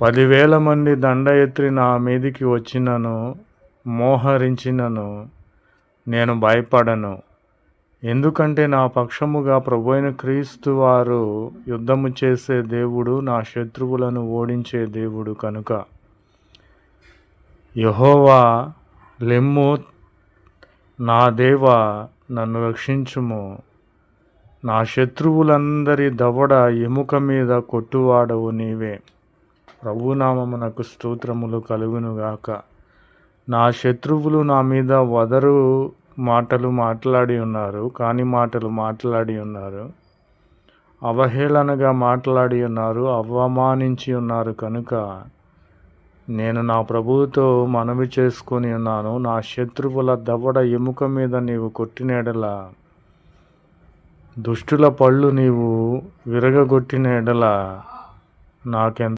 పదివేల మంది దండ ఎత్తి నా మీదికి వచ్చినను మోహరించినను నేను భయపడను. ఎందుకంటే నా పక్షముగా ప్రభు క్రీస్తు వారు యుద్ధము చేసే దేవుడు నా శత్రువులను ఓడించే దేవుడు కనుక. యహోవా లెమ్ము నా దేవ నన్ను రక్షించుము. నా శత్రువులందరి దవడ ఎముక మీద కొట్టువాడవు నీవే. ప్రభునామమునకు స్తోత్రములు కలుగునుగాక. నా శత్రువులు నా మీద వదరు మాటలు మాట్లాడి ఉన్నారు కాని మాటలు మాట్లాడి ఉన్నారు. అవహేళనగా మాట్లాడి ఉన్నారు అవమానించి ఉన్నారు కనుక నేను నా ప్రభువుతో మనవి చేసుకొని ఉన్నాను. నా శత్రువుల దవడ ఎముక మీద నీవు కొట్టిన ఎడల దుష్టుల పళ్ళు నీవు విరగగొట్టిన ఎడల నాకెంత